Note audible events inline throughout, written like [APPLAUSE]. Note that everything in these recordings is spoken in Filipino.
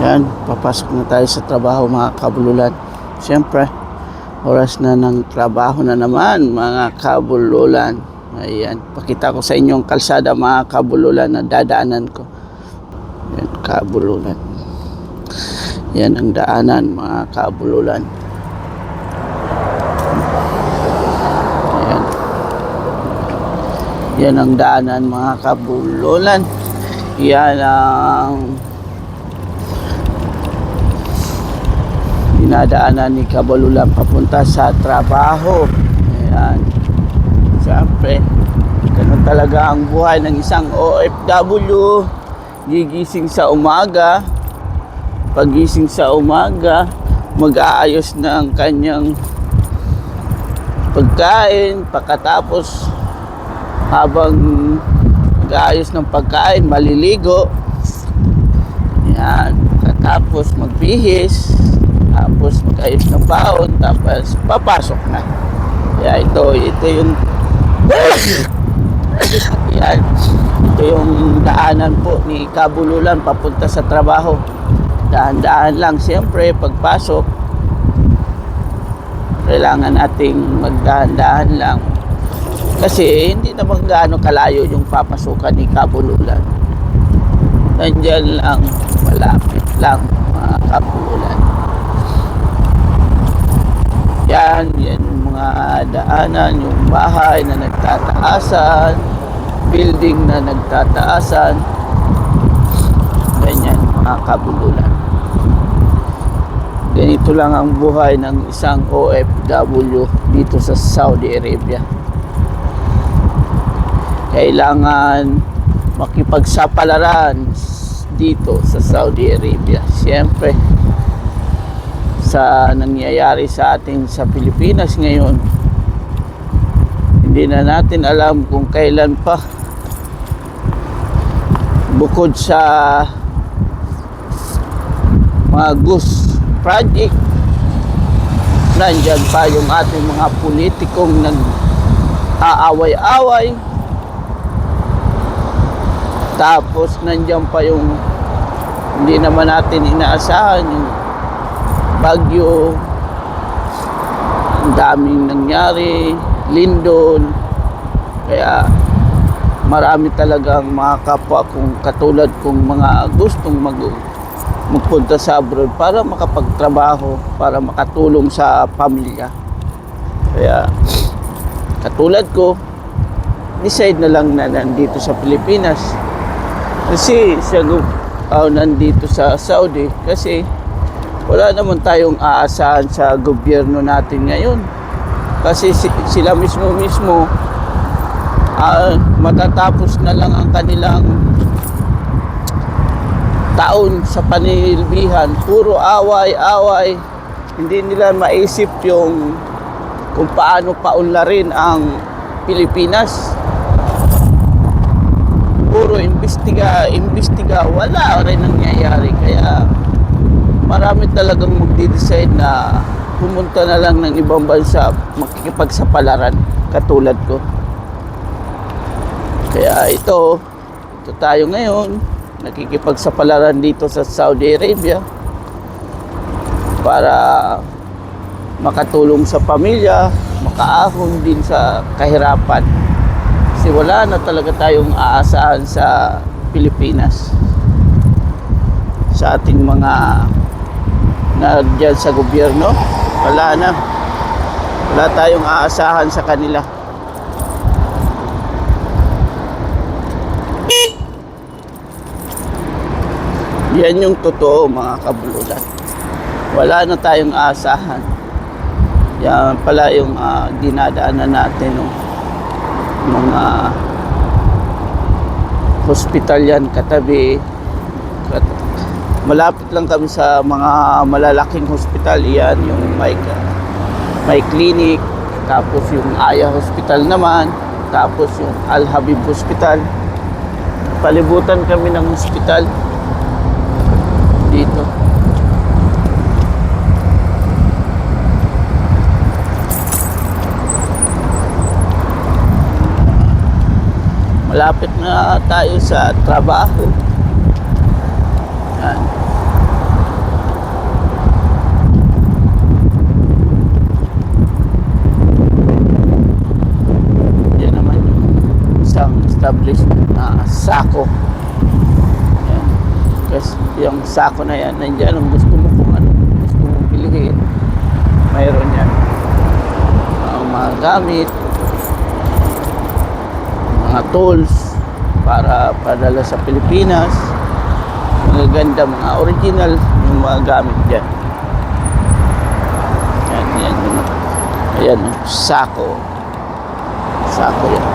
Yan, papasok na tayo sa trabaho mga kabululan. Siyempre, oras na ng trabaho na naman mga kabululan. Ayan, pakita ko sa inyo ang kalsada mga kabululan na dadaanan ko. Yan, kabululan. Yan ang daanan mga kabululan. Ayan. Yan ang daanan mga kabululan. Yan ang dinadaanan ni Kabululan papunta sa trabaho. Ayan. Siyempre, ganun talaga ang buhay ng isang OFW. Gigising sa umaga. Pagising sa umaga, mag-aayos na ang kanyang pagkain. Pagkatapos, habang mag-aayos ng pagkain, maliligo. Yan. Pagkatapos, magbihis. Tapos, mag-ayos ng baon. Tapos, papasok na. Kaya ito, ito yung [COUGHS] yan. Ito yung daanan po ni Kabululan papunta sa trabaho. Daan-daan lang. Siyempre, pagpasok, kailangan ating magdahan-dahan lang. Kasi hindi naman gaano kalayo yung papasukan ni Kabululan. Nandyan lang, malapit lang mga Kabululan. Yan, yan yung mga daanan, yung bahay na nagtataasan, building na nagtataasan. Ganyan, mga kabululan. Ganito lang ang buhay ng isang OFW dito sa Saudi Arabia. Kailangan makipagsapalaran dito sa Saudi Arabia. Siyempre, sa nangyayari sa atin sa Pilipinas ngayon. Hindi na natin alam kung kailan pa. Bukod sa mga GUS project nandyan pa yung ating mga politikong nag aaway-away tapos nandyan pa yung hindi naman natin inaasahan yung bagyo ang daming nangyari lindol. Kaya marami talagang mga kapwa kung katulad kong mga gustong mag magpunta sa abroad para makapagtrabaho para makatulong sa pamilya. Kaya katulad ko decide na lang na nandito sa Pilipinas. Kasi siya uh, nandito sa Saudi kasi wala naman tayong aasahan sa gobyerno natin ngayon. Kasi si- sila mismo mismo ah, matatapos na lang ang kanilang taon sa panilbihan. Puro away, away. Hindi nila maisip yung kung paano paunlarin ang Pilipinas. Puro imbestiga, imbestiga, wala rin nangyayari. Kaya marami talagang magdi-decide na pumunta na lang ng ibang bansa makikipagsapalaran katulad ko. Kaya ito, ito tayo ngayon, nakikipagsapalaran dito sa Saudi Arabia para makatulong sa pamilya, makaahon din sa kahirapan. Kasi wala na talaga tayong aasahan sa Pilipinas. Sa ating mga na dyan sa gobyerno, wala na. Wala tayong aasahan sa kanila. Yan yung totoo mga kabululan. Wala na tayong aasahan. Yan pala yung ah, dinadaanan natin ng mga hospital yan katabi kat- malapit lang kami sa mga malalaking hospital. Yan yung may may clinic tapos yung Aya Hospital naman tapos yung Al Habib Hospital. Palibutan kami ng hospital dito. Malapit na tayo sa trabaho yan. Yan naman yung isang established na sako. Yan. Kasi yung sako na yan, nandiyan ang gusto mo kung ano gusto mo piliin. Mayroon yan. Ang mga gamit, mga tools para padala sa Pilipinas mga ganda, mga original yung mga gamit dyan. Yan, yan. Yun. Ayan, sako. Sako yan.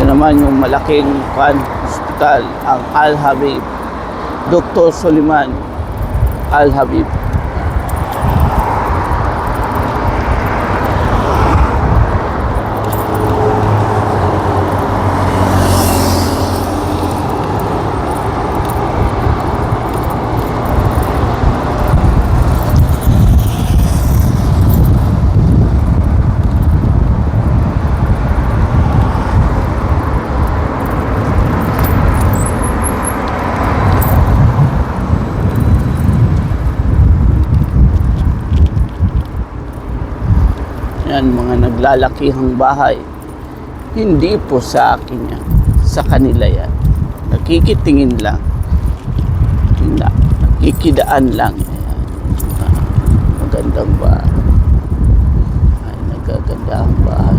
Yan naman yung malaking kan hospital, ang Al-Habib. Dr. Suliman Al-Habib. Yan, mga naglalakihang bahay. Hindi po sa akin yan. Sa kanila yan. Nakikitingin lang. Hindi. Nakikidaan lang. Ayan. Ah, magandang bahay. Ay, nagagandang bahay.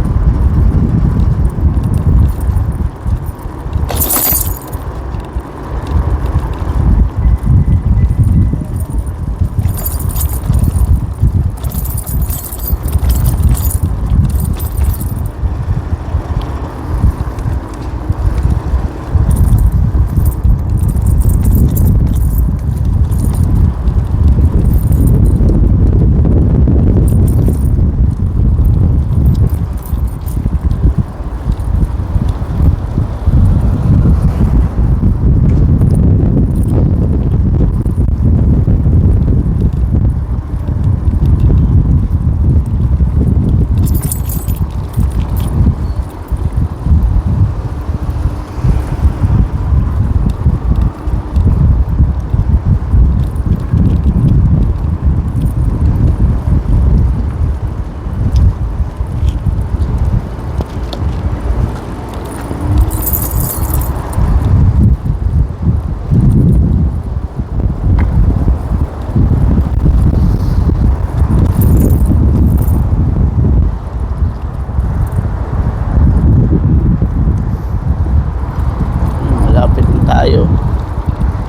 Malapit na tayo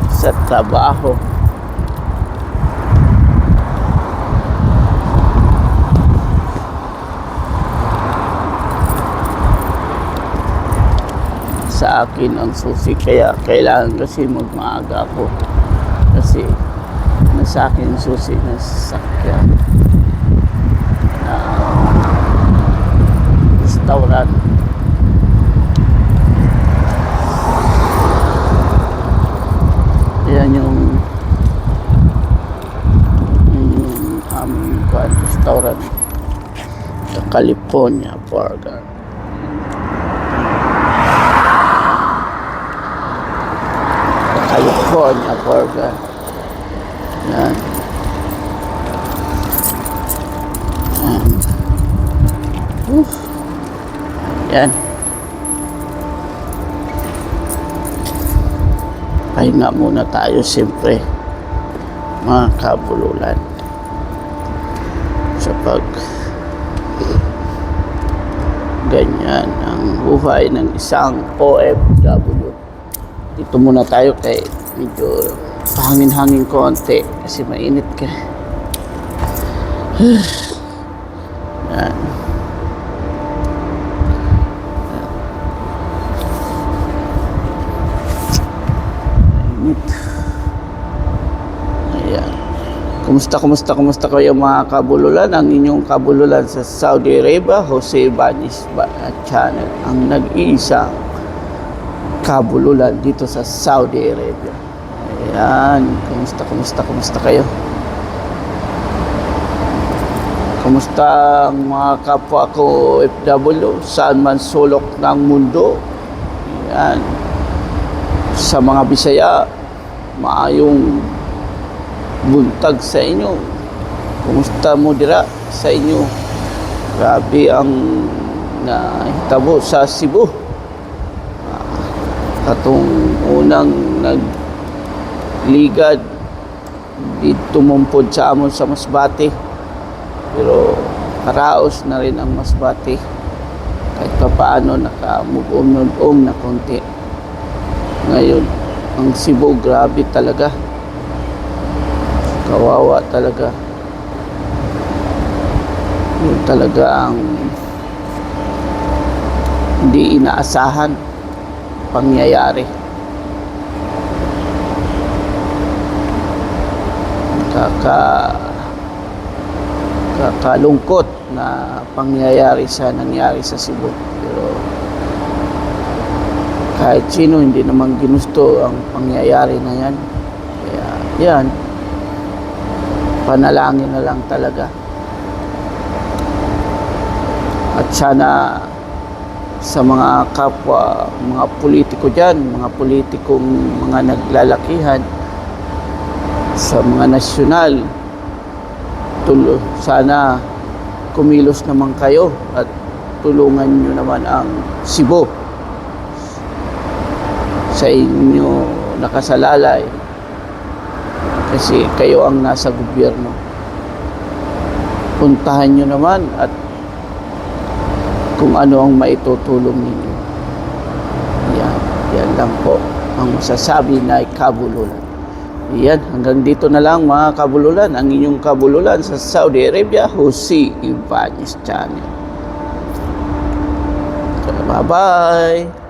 sa trabaho. Sa akin ang susi kaya kailangan kasi magmaaga ako. Kasi nasa akin susi na sasakyan. Na restaurant. Yan yung yun yung kuwan, restaurant sa California Burger. Sa California Burger. Yan. Yan. Oof. Yan. pahinga muna tayo siyempre mga kabululan sa pag ganyan ang buhay ng isang OFW dito muna tayo kay medyo pahangin-hangin konti kasi mainit ka. [SIGHS] Yan Kumusta, kumusta, kumusta kayo mga kabululan? Ang inyong kabululan sa Saudi Arabia, Jose Banis ba channel. Ang nag-iisang kabululan dito sa Saudi Arabia. Ayan. Kumusta, kumusta, kumusta kayo? Kumusta ang mga kapwa ko FW saan man sulok ng mundo? Ayan sa mga Bisaya, maayong buntag sa inyo. Kumusta mo dira sa inyo? Grabe ang na hitabo sa Cebu. Ah, Katong unang nagligad di tumumpod sa amon sa Masbate. Pero karaos na rin ang Masbate. Kahit pa paano naka-move-on na konti. Ngayon, ang Cebu grabe talaga. Kawawa talaga. Yun talaga ang hindi inaasahan pangyayari. Kaka kakalungkot na pangyayari sa nangyari sa Cebu. Pero kahit sino hindi naman ginusto ang pangyayari na yan. Kaya yan, panalangin na lang talaga. At sana sa mga kapwa, mga politiko dyan, mga politikong mga naglalakihan, sa mga nasyonal, tulo, sana kumilos naman kayo at tulungan nyo naman ang Cebu sa inyo nakasalalay kasi kayo ang nasa gobyerno. Puntahan nyo naman at kung ano ang maitutulong ninyo. Yan, yan lang po ang masasabi na kabululan. Yan, hanggang dito na lang mga kabululan. Ang inyong kabululan sa Saudi Arabia Jose Ibanez Channel. Bye bye